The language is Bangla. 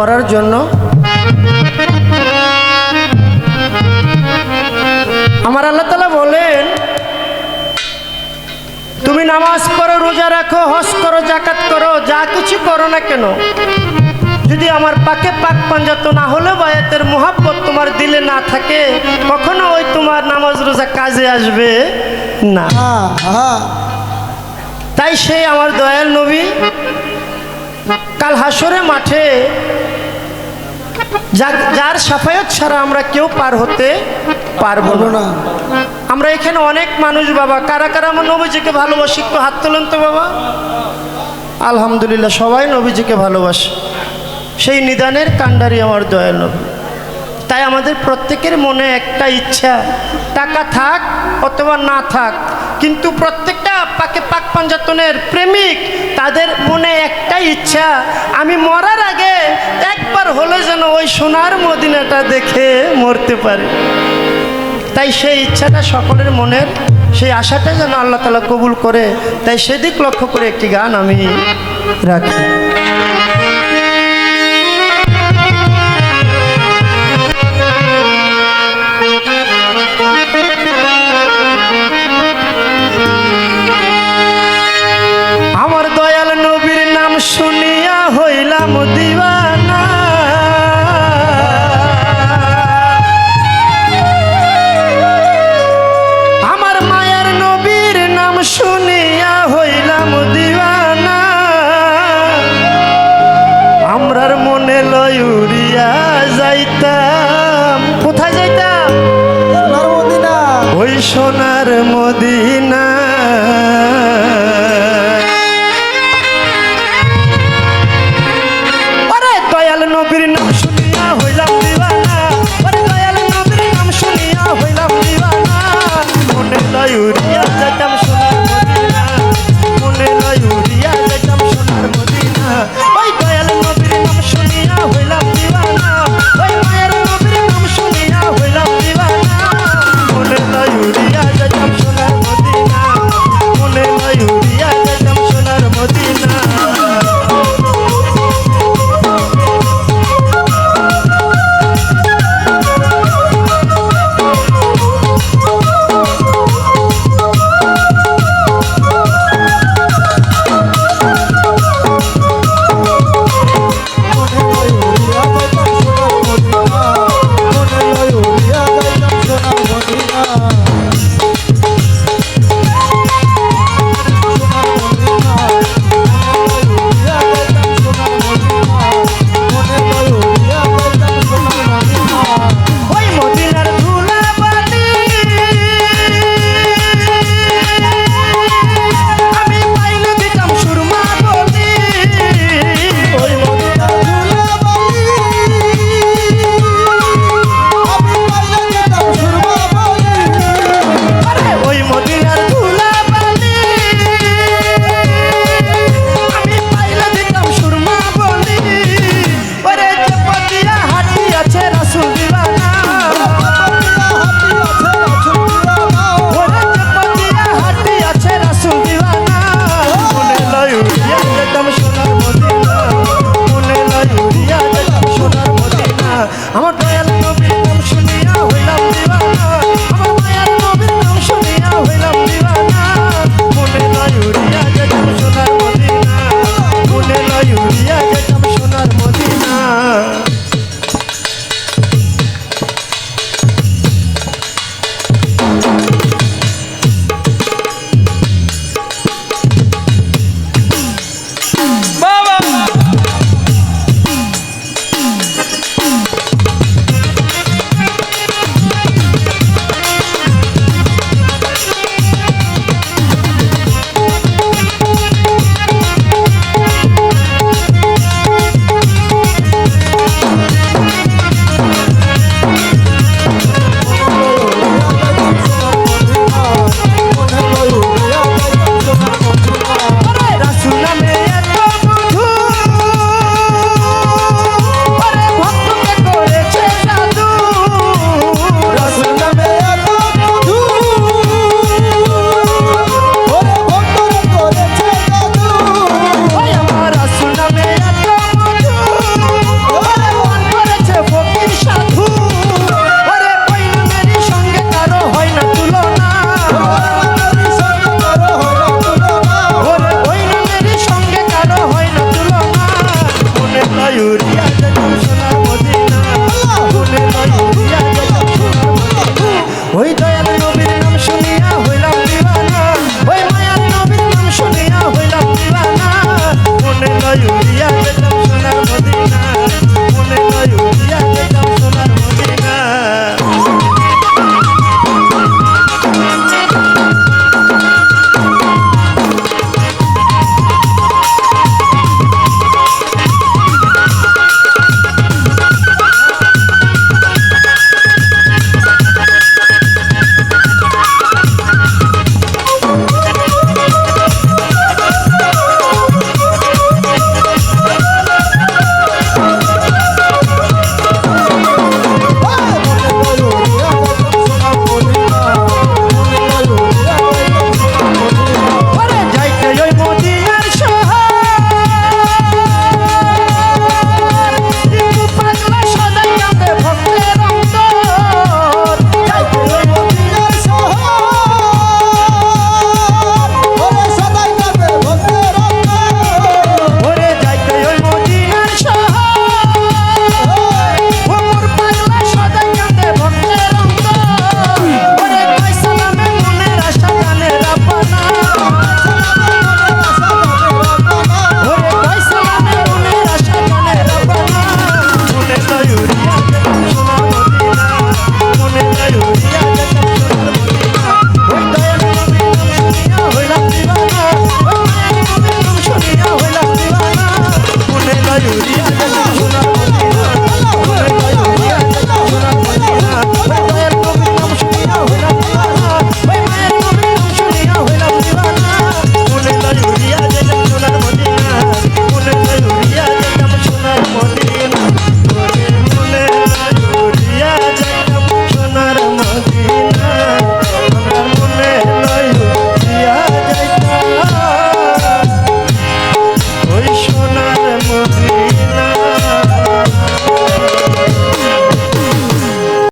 করার জন্য। আমার আল্লাহ তালা বলেন তুমি নামাজ পড়ো রোজা রাখো হজ করো জাকাত করো যা কিছু করো না কেন? যদি আমার পাকে পাক পাঞ্জাত না হলে বায়াতের মোহাব্বত তোমার দিলে না থাকে কখনো ওই তোমার নামাজ রোজা কাজে আসবে না। তাই সেই আমার দয়াল নবী কাল হাসরে মাঠে যার সাফায়ত ছাড়া আমরা কেউ পার হতে পারব না। না। আমরা এখানে অনেক মানুষ বাবা। কারা কারা আমার নবীজিকে ভালোবাসি? একটু হাত তোলেন তো বাবা। আলহামদুলিল্লাহ সবাই নবীজিকে ভালোবাসে। সেই নিদানের কাণ্ডারি আমার দয়াল নবী। তাই আমাদের প্রত্যেকের মনে একটা ইচ্ছা টাকা থাক অথবা না থাক কিন্তু প্রত্যেকটা পাকে পাক পাঞ্জাতনের প্রেমিক, তাদের মনে একটাই ইচ্ছা, আমি মরার আগে একবার হলে যেন ওই সোনার মদিনাটা দেখে মরতে পারে। তাই সেই ইচ্ছাটা সকলের মনের, সেই আশাটা যেন আল্লাহ তালা কবুল করে। তাই সেদিক লক্ষ্য করে একটি গান আমি রাখি। সোনার মদিনা।